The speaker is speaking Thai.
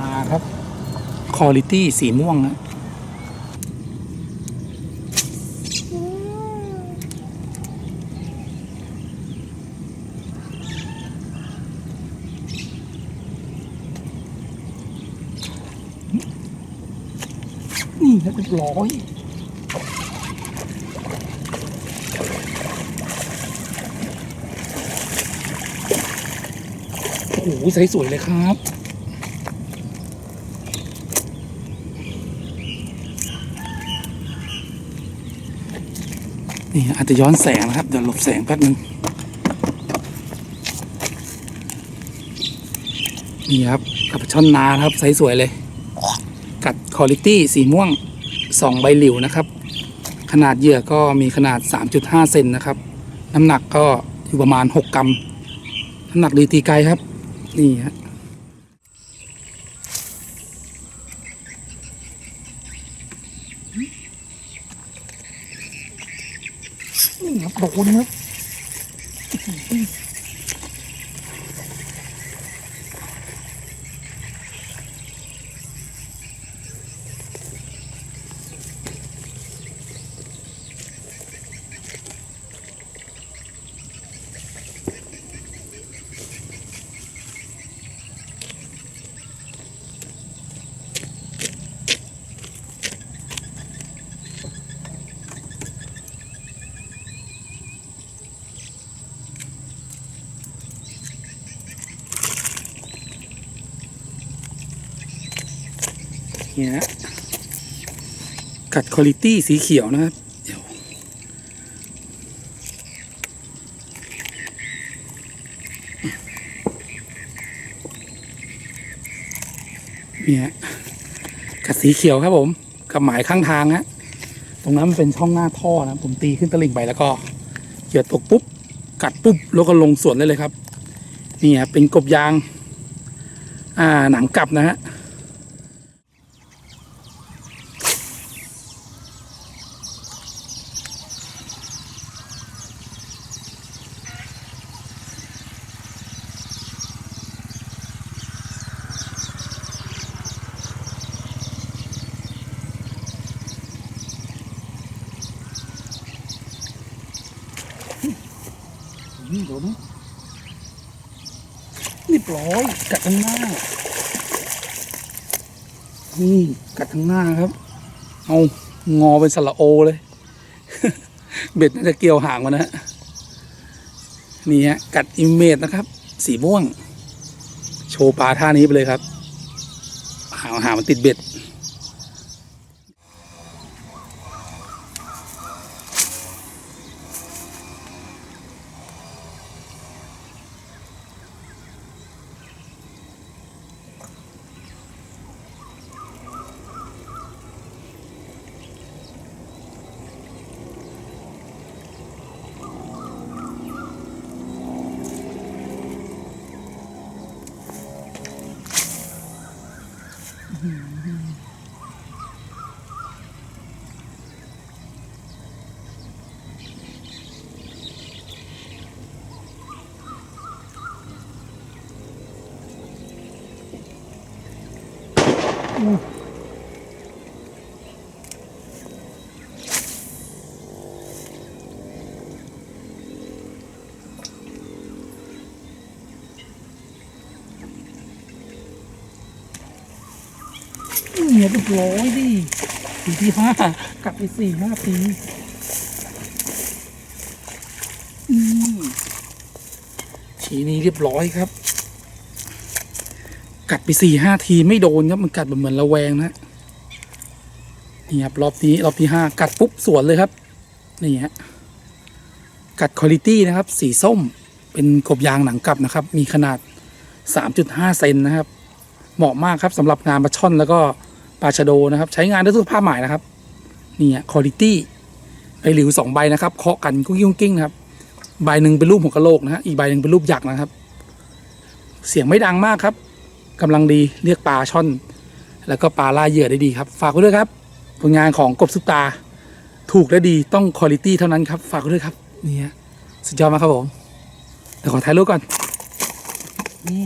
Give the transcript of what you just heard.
มาครับคุณ i t y สีม่วงนะนี่ครับเรียบร้อยโอ้โหใสสวยเลยครับ นี่อาจจะย้อนแสงนะครับ เดี๋ยวหลบแสงแป๊บนึงนี่ครับกับช่อนนาครับไซส์สวยเลย กัดคุณ i t y สีม่วง 2 ใบหลิวนะครับ ขนาดเหยื่อก็มีขนาด 3.5 เซนนะครับ น้ำหนักก็อยู่ประมาณ 6 กรัม น้ำหนักดีตีไกลครับ นี่ฮะ นี่ครับโดนครับ นี่ยฮะกัดคุณ i t y สีเขียวนะครับเดี๋ยวเนี่ยกัดสีเขียวครับผม กับหมายข้างทางฮะตรงนั้นมันเป็นช่องหน้าท่อนะผมตีขึ้นตลิ่งไปแล้วก็เหยื่อตกปุ๊บ กัดปุ๊บ แล้วก็ลงสวนได้เลยครับ นี่ครับเป็นกบยาง อ่าหนังกลับนะฮะ นี่เดี๋ยวนะเรียบร้อยกัดทางหน้า นี่กัดทางหน้าครับ เอางอเป็นสระโอเลย เบ็ดน่าจะเกี่ยวห่างมันนะฮะนี่ฮะกัดอิมเมจนะครับ สีม่วง โชว์ปลาท่านี้ไปเลยครับหางหางมันติดเบ็ด เนี่ ยเรียบร้อยดิปีที่ห้ากลับไปสี่ห้าปีอืมทีนี้เรียบร้อยครับ กัดไปสี่ห้าทีไม่โดนครับ มันกัดแบบเหมือนระแวงนะนี่ครับรอบนี้รอบที่ห้ากัดปุ๊บสวนเลยครับ นี่ฮะกัดคุณ i t y นะครับ สีส้มเป็นกบยางหนังกลับนะครับ มีขนาด 3.5 เซนนะครับ เหมาะมากครับสำหรับงานปลาช่อนแล้วก็ ปลาชะโดนะครับ ใช้งานได้ทุกภาพหมายนะครับ นี่คุณ i t y ใบหลิวสองใบนะครับเคาะกันกุ้งกิ้งกรุกิ้งนะครับ ใบหนึ่งเป็นรูปหัวกะโหลกนะฮะอีกใบหนึ่งเป็นรูปยักษ์นะครับ เสียงไม่ดังมากครับกำลังดีเรียกปลาช่อน แล้วก็ปลาล่าเหยื่อได้ดีครับ ฝากไว้ด้วยครับผลงานของกบซุปตา ถูกและดีต้องคุณ i t y เท่านั้นครับฝากไว้ด้วยครับนี่ฮะสุดยอดมากครับผมเดี๋ยวขอถ่ายรูปก่อนนี่